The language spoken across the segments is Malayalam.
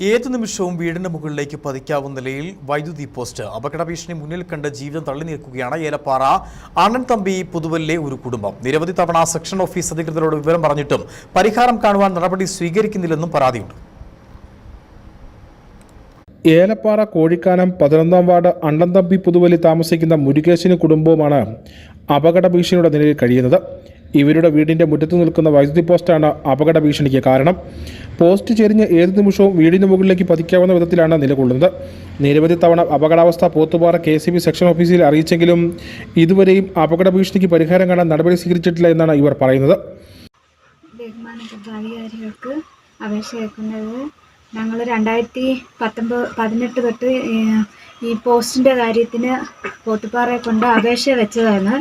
ഏതു നിമിഷവും വീടിന് മുകളിലേക്ക് പതിക്കാവുന്ന നിലയിൽ വൈദ്യുതി പോസ്റ്റ്. അപകട ഭീഷണി മുന്നിൽ കണ്ട് ജീവിതം തള്ളി നീക്കുകയാണ് ഏലപ്പാറ. അണ്ണൻ തമ്പി പുതുവല്ലെ ഒരു കുടുംബം. നിരവധി തവണ സെക്ഷൻ ഓഫീസ് അധികൃതരോട് വിവരം പറഞ്ഞിട്ടും പരിഹാരം കാണുവാൻ നടപടി സ്വീകരിക്കുന്നില്ലെന്നും പരാതിയുണ്ട്. ഏലപ്പാറ കോഴിക്കാനം പതിനൊന്നാം വാർഡ് അണ്ണൻ തമ്പി പുതുവലി താമസിക്കുന്ന മുരുകേശിന് കുടുംബവുമാണ് അപകട ഭീഷണിയുടെ നിലയിൽ കഴിയുന്നത്. ഇവരുടെ വീടിന്റെ മുറ്റത്ത് നിൽക്കുന്ന വൈദ്യുതി പോസ്റ്റാണ് അപകട ഭീഷണിക്ക് കാരണം. പോസ്റ്റ് ചെരിഞ്ഞ് ഏത് നിമിഷവും വീടിന് മുകളിലേക്ക് പതിക്കാവുന്ന വിധത്തിലാണ് നിലകൊള്ളുന്നത്. നിരവധി തവണ അപകടാവസ്ഥ Pothupara K C B section ഓഫീസിൽ അറിയിച്ചെങ്കിലും ഇതുവരെയും അപകട ഭീഷണിക്ക് പരിഹാരം കാണാൻ നടപടി സ്വീകരിച്ചിട്ടില്ല എന്നാണ് ഇവർ പറയുന്നത്. ഞങ്ങൾ രണ്ടായിരത്തി പത്തൊമ്പത് പതിനെട്ട് തൊട്ട് ഈ പോസ്റ്റിന്റെ കാര്യത്തിന് പോത്തുപാറയെ കൊണ്ട് അപേക്ഷ വെച്ചതാണ്.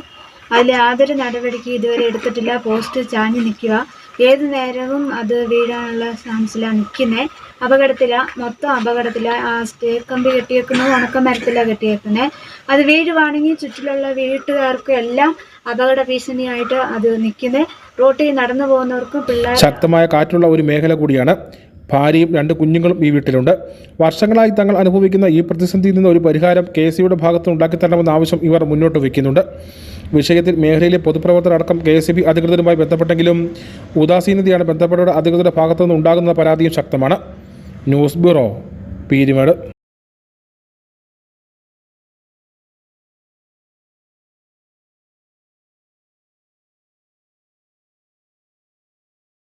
അതിൽ യാതൊരു നടപടിക്ക് ഇതുവരെ എടുത്തിട്ടില്ല. പോസ്റ്റ് ചാഞ്ഞ് നിൽക്കുക. ഏത് നേരവും അത് വീഴാനുള്ള ചാൻസിലാണ് നിൽക്കുന്നത് അപകടത്തിലാണ് മൊത്തം അപകടത്തിലാണ് ആ സ്റ്റേ കമ്പി കെട്ടിയേക്കുന്നത് ഉണക്കമരത്തിലാണ് കെട്ടിയേക്കുന്നത് അത് വീഴുവാണെങ്കിൽ ചുറ്റിലുള്ള വീട്ടുകാർക്കും എല്ലാം അപകട ഭീഷണിയായിട്ട് അത് നിൽക്കുന്നത് റോട്ടിൽ നടന്നു പോകുന്നവർക്കും പിള്ളേർ ശക്തമായ കാറ്റുള്ള ഒരു മേഖല കൂടിയാണ് ഭാര്യയും രണ്ട് കുഞ്ഞുങ്ങളും ഈ വീട്ടിലുണ്ട്. വർഷങ്ങളായി തങ്ങൾ അനുഭവിക്കുന്ന ഈ പ്രതിസന്ധിയിൽ നിന്ന് ഒരു പരിഹാരം കെ സിയുടെ ഭാഗത്ത് ഉണ്ടാക്കിത്തരണമെന്ന ആവശ്യം ഇവർ മുന്നോട്ട് വയ്ക്കുന്നുണ്ട്. വിഷയത്തിൽ മേഖലയിലെ പൊതുപ്രവർത്തകരടക്കം കെ എസ് ബി അധികൃതരുമായി ബന്ധപ്പെട്ടെങ്കിലും ഉദാസീനതയാണ് ബന്ധപ്പെട്ടവരുടെ അധികൃതരുടെ ഭാഗത്തുനിന്ന് ഉണ്ടാകുന്ന പരാതിയും ശക്തമാണ്. News bureau Peermade.